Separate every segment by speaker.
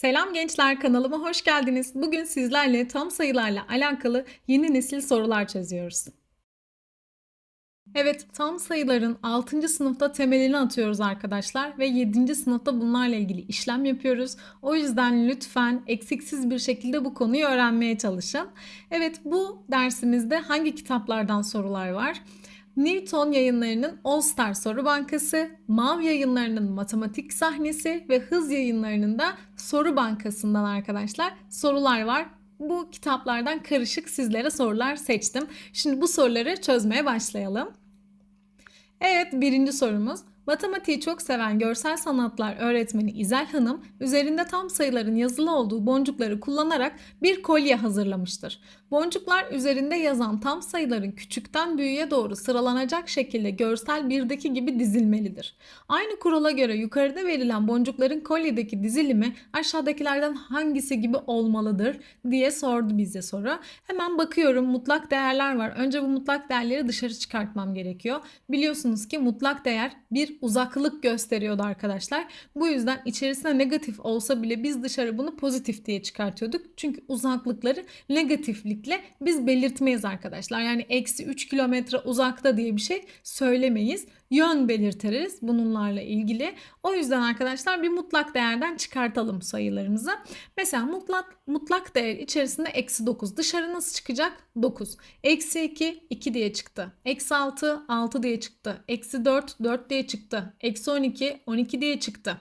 Speaker 1: Selam gençler kanalıma hoş geldiniz. Bugün sizlerle tam sayılarla alakalı yeni nesil sorular çözüyoruz. Evet, tam sayıların 6. sınıfta temelini atıyoruz arkadaşlar ve 7. sınıfta bunlarla ilgili işlem yapıyoruz. O yüzden lütfen eksiksiz bir şekilde bu konuyu öğrenmeye çalışın. Evet, bu dersimizde hangi kitaplardan sorular var? Newton yayınlarının All Star Soru Bankası, Mav yayınlarının Matematik Sahnesi ve Hız yayınlarının da Soru Bankası'ndan arkadaşlar sorular var. Bu kitaplardan karışık sizlere sorular seçtim. Şimdi bu soruları çözmeye başlayalım. Evet birinci sorumuz. Matematiği çok seven görsel sanatlar öğretmeni İzel Hanım üzerinde tam sayıların yazılı olduğu boncukları kullanarak bir kolye hazırlamıştır. Boncuklar üzerinde yazan tam sayıların küçükten büyüğe doğru sıralanacak şekilde görsel birdeki gibi dizilmelidir. Aynı kurala göre yukarıda verilen boncukların kolyedeki dizilimi aşağıdakilerden hangisi gibi olmalıdır diye sordu bize soru. Hemen bakıyorum mutlak değerler var. Önce bu mutlak değerleri dışarı çıkartmam gerekiyor. Biliyorsunuz ki mutlak değer bir uzaklık gösteriyordu arkadaşlar. Bu yüzden içerisinde negatif olsa bile biz dışarı bunu pozitif diye çıkartıyorduk. Çünkü uzaklıkları negatiflikle biz belirtmeyiz arkadaşlar. Yani eksi 3 kilometre uzakta diye bir şey söylemeyiz yön belirtiriz bununlarla ilgili. O yüzden arkadaşlar bir mutlak değerden çıkartalım sayılarımızı. Mesela mutlak, mutlak değer içerisinde eksi 9. Dışarı nasıl çıkacak? 9. Eksi 2, 2 diye çıktı. Eksi 6, 6 diye çıktı. Eksi 4, 4 diye çıktı. Eksi 12, 12 diye çıktı.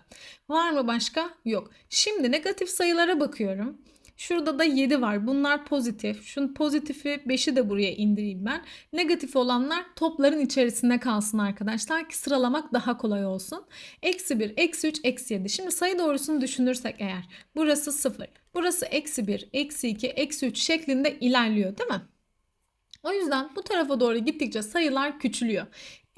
Speaker 1: Var mı başka? Yok. Şimdi negatif sayılara bakıyorum. Şurada da 7 var. Bunlar pozitif. Şunun pozitifi 5'i de buraya indireyim ben. Negatif olanlar topların içerisinde kalsın arkadaşlar ki sıralamak daha kolay olsun. Eksi 1, eksi 3, eksi 7. Şimdi sayı doğrusunu düşünürsek eğer burası 0. Burası eksi 1, eksi 2, eksi 3 şeklinde ilerliyor değil mi? O yüzden bu tarafa doğru gittikçe sayılar küçülüyor.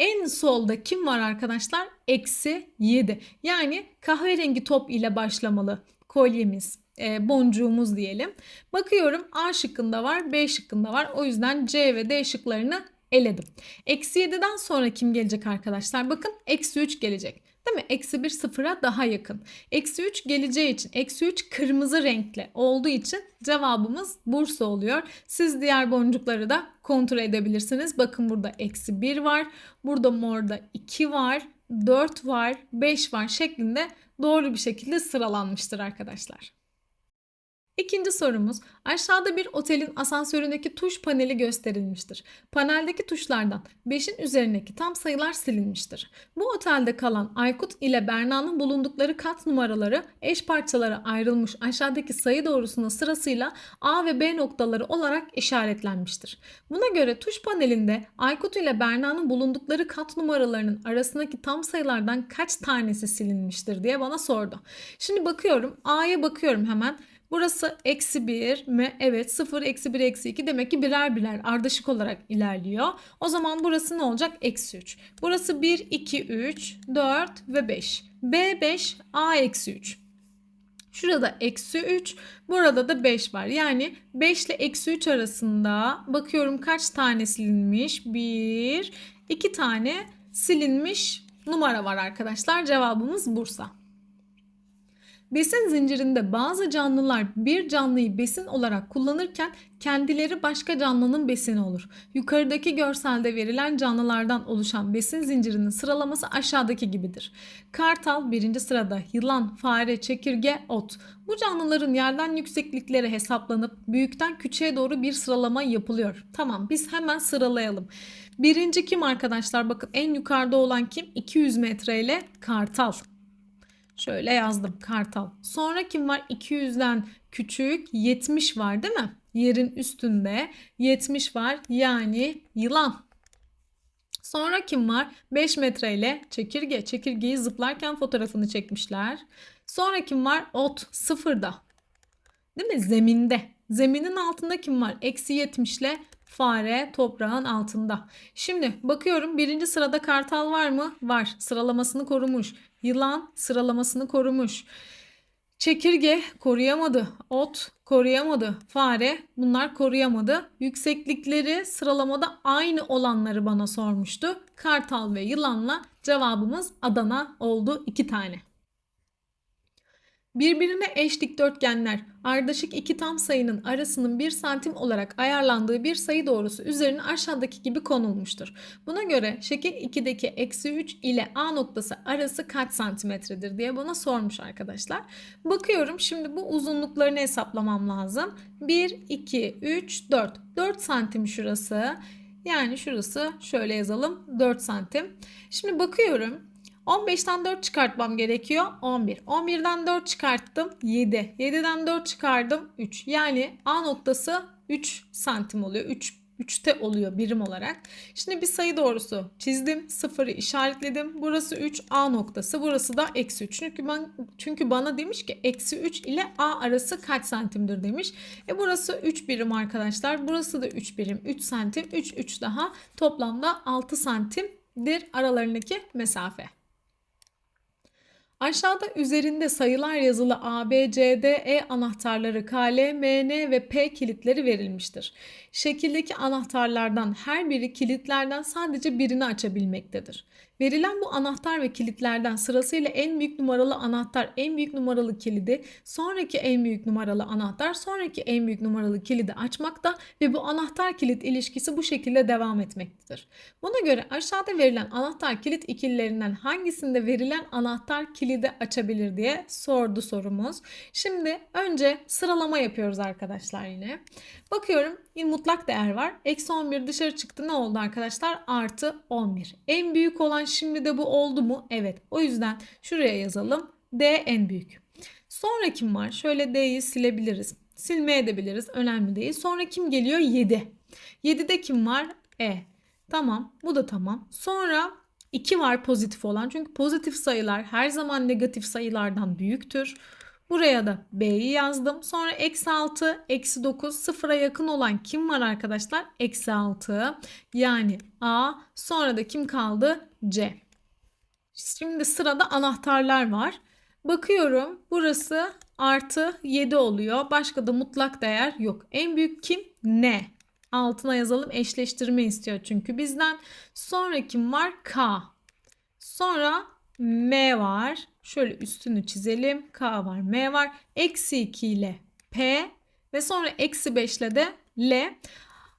Speaker 1: En solda kim var arkadaşlar? Eksi 7. Yani kahverengi top ile başlamalı kolyemiz e, boncuğumuz diyelim. Bakıyorum A şıkkında var, B şıkkında var. O yüzden C ve D şıklarını eledim. Eksi 7'den sonra kim gelecek arkadaşlar? Bakın eksi 3 gelecek. Değil mi? Eksi 1 sıfıra daha yakın. Eksi 3 geleceği için eksi 3 kırmızı renkli olduğu için cevabımız Bursa oluyor. Siz diğer boncukları da kontrol edebilirsiniz. Bakın burada eksi 1 var. Burada morda 2 var. 4 var. 5 var şeklinde doğru bir şekilde sıralanmıştır arkadaşlar. İkinci sorumuz aşağıda bir otelin asansöründeki tuş paneli gösterilmiştir. Paneldeki tuşlardan 5'in üzerindeki tam sayılar silinmiştir. Bu otelde kalan Aykut ile Berna'nın bulundukları kat numaraları eş parçalara ayrılmış aşağıdaki sayı doğrusuna sırasıyla A ve B noktaları olarak işaretlenmiştir. Buna göre tuş panelinde Aykut ile Berna'nın bulundukları kat numaralarının arasındaki tam sayılardan kaç tanesi silinmiştir diye bana sordu. Şimdi bakıyorum A'ya bakıyorum hemen. Burası eksi 1 mi? Evet 0, eksi 1, eksi 2 demek ki birer birer ardışık olarak ilerliyor. O zaman burası ne olacak? Eksi 3. Burası 1, 2, 3, 4 ve 5. B 5, A eksi 3. Şurada eksi 3, burada da 5 var. Yani 5 ile eksi 3 arasında bakıyorum kaç tane silinmiş? 1, 2 tane silinmiş numara var arkadaşlar. Cevabımız Bursa. Besin zincirinde bazı canlılar bir canlıyı besin olarak kullanırken kendileri başka canlının besini olur. Yukarıdaki görselde verilen canlılardan oluşan besin zincirinin sıralaması aşağıdaki gibidir. Kartal birinci sırada, yılan, fare, çekirge, ot. Bu canlıların yerden yükseklikleri hesaplanıp büyükten küçüğe doğru bir sıralama yapılıyor. Tamam biz hemen sıralayalım. Birinci kim arkadaşlar? Bakın en yukarıda olan kim? 200 metre ile kartal. Şöyle yazdım kartal. Sonra kim var? 200'den küçük 70 var değil mi? Yerin üstünde 70 var yani yılan. Sonra kim var? 5 metreyle çekirge. Çekirgeyi zıplarken fotoğrafını çekmişler. Sonra kim var? Ot sıfırda. Değil mi? Zeminde. Zeminin altında kim var? Eksi 70 ile fare toprağın altında. Şimdi bakıyorum birinci sırada kartal var mı? Var. Sıralamasını korumuş. Yılan sıralamasını korumuş. Çekirge koruyamadı. Ot koruyamadı. Fare bunlar koruyamadı. Yükseklikleri sıralamada aynı olanları bana sormuştu. Kartal ve yılanla cevabımız Adana oldu iki tane. Birbirine eş dikdörtgenler ardışık iki tam sayının arasının 1 santim olarak ayarlandığı bir sayı doğrusu üzerine aşağıdaki gibi konulmuştur. Buna göre şekil 2'deki eksi 3 ile A noktası arası kaç santimetredir diye bana sormuş arkadaşlar. Bakıyorum şimdi bu uzunluklarını hesaplamam lazım. 1, 2, 3, 4. 4 santim şurası. Yani şurası şöyle yazalım 4 santim. Şimdi bakıyorum 15'ten 4 çıkartmam gerekiyor. 11. 11'den 4 çıkarttım. 7. 7'den 4 çıkardım. 3. Yani A noktası 3 santim oluyor. 3 3'te oluyor birim olarak. Şimdi bir sayı doğrusu çizdim. Sıfırı işaretledim. Burası 3 A noktası. Burası da eksi 3. Çünkü, ben, çünkü bana demiş ki eksi 3 ile A arası kaç santimdir demiş. E burası 3 birim arkadaşlar. Burası da 3 birim. 3 santim. 3 3 daha toplamda 6 santimdir aralarındaki mesafe. Aşağıda üzerinde sayılar yazılı A, B, C, D, E anahtarları K, L, M, N ve P kilitleri verilmiştir. Şekildeki anahtarlardan her biri kilitlerden sadece birini açabilmektedir. Verilen bu anahtar ve kilitlerden sırasıyla en büyük numaralı anahtar en büyük numaralı kilidi, sonraki en büyük numaralı anahtar sonraki en büyük numaralı kilidi açmakta ve bu anahtar kilit ilişkisi bu şekilde devam etmektedir. Buna göre aşağıda verilen anahtar kilit ikililerinden hangisinde verilen anahtar kilidi açabilir diye sordu sorumuz. Şimdi önce sıralama yapıyoruz arkadaşlar yine. Bakıyorum mutlak değer var. Eksi 11 dışarı çıktı ne oldu arkadaşlar? Artı 11. En büyük olan şimdi de bu oldu mu? Evet. O yüzden şuraya yazalım. D en büyük. Sonra kim var? Şöyle D'yi silebiliriz. Silmeye edebiliriz. Önemli değil. Sonra kim geliyor? 7. 7'de kim var? E. Tamam. Bu da tamam. Sonra 2 var pozitif olan. Çünkü pozitif sayılar her zaman negatif sayılardan büyüktür. Buraya da B'yi yazdım. Sonra eksi 6, eksi 9 sıfıra yakın olan kim var arkadaşlar? Eksi 6 yani A. Sonra da kim kaldı? C. Şimdi sırada anahtarlar var. Bakıyorum burası artı 7 oluyor. Başka da mutlak değer yok. En büyük kim? N. Altına yazalım eşleştirme istiyor çünkü bizden. Sonra kim var? K. Sonra M var. Şöyle üstünü çizelim. K var, M var. Eksi 2 ile P ve sonra eksi 5 ile de L.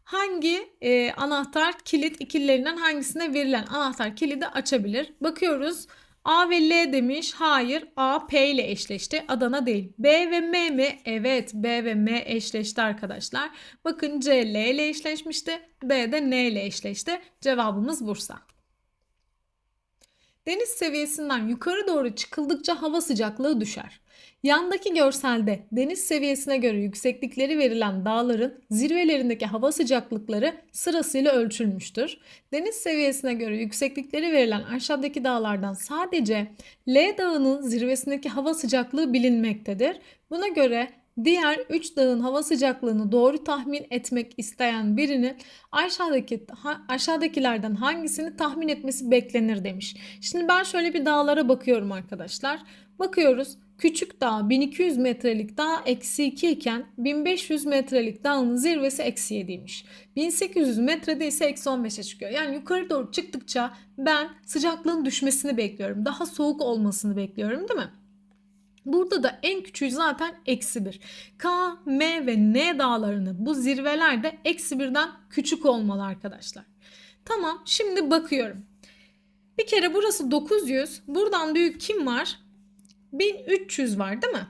Speaker 1: Hangi e, anahtar kilit ikililerinden hangisine verilen anahtar kilidi açabilir? Bakıyoruz. A ve L demiş. Hayır. A P ile eşleşti. Adana değil. B ve M mi? Evet. B ve M eşleşti arkadaşlar. Bakın C L ile eşleşmişti. B de N ile eşleşti. Cevabımız Bursa. Deniz seviyesinden yukarı doğru çıkıldıkça hava sıcaklığı düşer. Yandaki görselde deniz seviyesine göre yükseklikleri verilen dağların zirvelerindeki hava sıcaklıkları sırasıyla ölçülmüştür. Deniz seviyesine göre yükseklikleri verilen aşağıdaki dağlardan sadece L dağının zirvesindeki hava sıcaklığı bilinmektedir. Buna göre Diğer 3 dağın hava sıcaklığını doğru tahmin etmek isteyen birinin aşağıdaki aşağıdakilerden hangisini tahmin etmesi beklenir demiş. Şimdi ben şöyle bir dağlara bakıyorum arkadaşlar. Bakıyoruz. Küçük dağ 1200 metrelik dağ eksi 2 iken 1500 metrelik dağın zirvesi eksi 7'ymiş. 1800 metrede ise eksi 15'e çıkıyor. Yani yukarı doğru çıktıkça ben sıcaklığın düşmesini bekliyorum. Daha soğuk olmasını bekliyorum değil mi? Burada da en küçüğü zaten eksi 1. K, M ve N dağlarının bu zirvelerde eksi 1'den küçük olmalı arkadaşlar. Tamam şimdi bakıyorum. Bir kere burası 900. Buradan büyük kim var? 1300 var değil mi?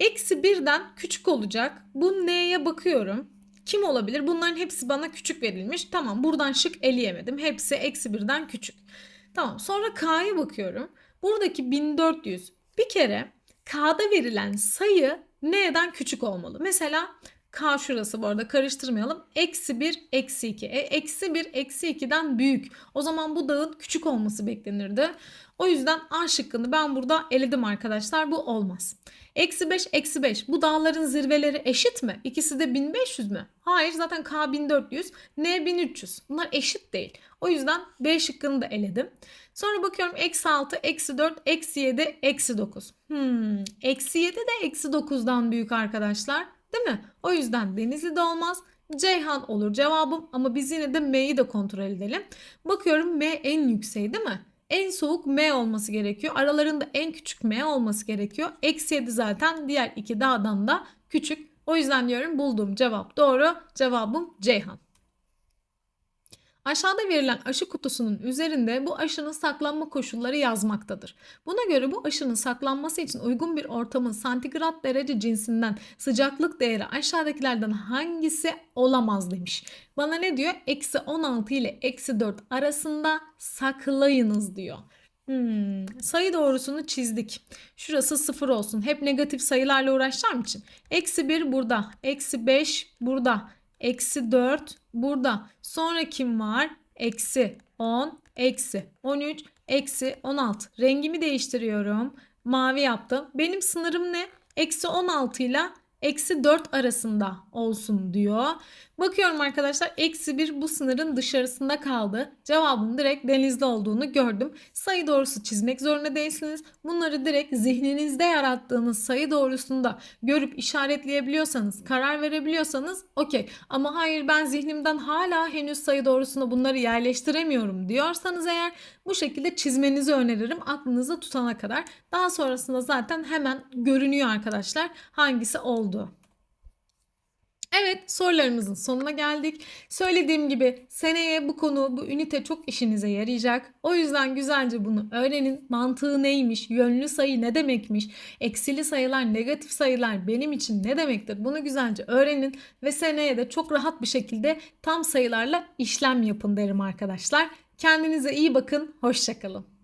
Speaker 1: Eksi 1'den küçük olacak. Bu N'ye bakıyorum. Kim olabilir? Bunların hepsi bana küçük verilmiş. Tamam buradan şık eleyemedim. Hepsi eksi 1'den küçük. Tamam sonra K'ya bakıyorum. Buradaki 1400. Bir kere K'da verilen sayı N'den küçük olmalı. Mesela K şurası bu arada karıştırmayalım. Eksi 1, eksi 2. E, eksi 1, eksi 2'den büyük. O zaman bu dağın küçük olması beklenirdi. O yüzden A şıkkını ben burada eledim arkadaşlar. Bu olmaz. Eksi 5, eksi 5. Bu dağların zirveleri eşit mi? İkisi de 1500 mü? Hayır zaten K 1400, N 1300. Bunlar eşit değil. O yüzden B şıkkını da eledim. Sonra bakıyorum eksi 6, eksi 4, eksi 7, eksi 9. Hmm, eksi 7 de eksi 9'dan büyük arkadaşlar. Değil mi? O yüzden Denizli de olmaz. Ceyhan olur cevabım ama biz yine de M'yi de kontrol edelim. Bakıyorum M en yüksek değil mi? En soğuk M olması gerekiyor. Aralarında en küçük M olması gerekiyor. Eksi 7 zaten diğer iki dağdan da küçük. O yüzden diyorum bulduğum cevap doğru. Cevabım Ceyhan. Aşağıda verilen aşı kutusunun üzerinde bu aşının saklanma koşulları yazmaktadır. Buna göre bu aşının saklanması için uygun bir ortamın santigrat derece cinsinden sıcaklık değeri aşağıdakilerden hangisi olamaz demiş. Bana ne diyor? Eksi 16 ile eksi 4 arasında saklayınız diyor. Hmm, sayı doğrusunu çizdik. Şurası 0 olsun. Hep negatif sayılarla uğraşacağım için. Eksi 1 burada. Eksi 5 burada. Eksi 4 burada. Sonra kim var? Eksi 10, eksi 13, eksi 16. Rengimi değiştiriyorum. Mavi yaptım. Benim sınırım ne? Eksi 16 ile eksi 4 arasında olsun diyor. Bakıyorum arkadaşlar eksi 1 bu sınırın dışarısında kaldı. Cevabın direkt denizde olduğunu gördüm. Sayı doğrusu çizmek zorunda değilsiniz. Bunları direkt zihninizde yarattığınız sayı doğrusunda görüp işaretleyebiliyorsanız, karar verebiliyorsanız okey. Ama hayır ben zihnimden hala henüz sayı doğrusuna bunları yerleştiremiyorum diyorsanız eğer bu şekilde çizmenizi öneririm aklınızda tutana kadar. Daha sonrasında zaten hemen görünüyor arkadaşlar hangisi oldu. Evet sorularımızın sonuna geldik. Söylediğim gibi seneye bu konu bu ünite çok işinize yarayacak. O yüzden güzelce bunu öğrenin. Mantığı neymiş? Yönlü sayı ne demekmiş? Eksili sayılar, negatif sayılar benim için ne demektir? Bunu güzelce öğrenin ve seneye de çok rahat bir şekilde tam sayılarla işlem yapın derim arkadaşlar. Kendinize iyi bakın. Hoşçakalın.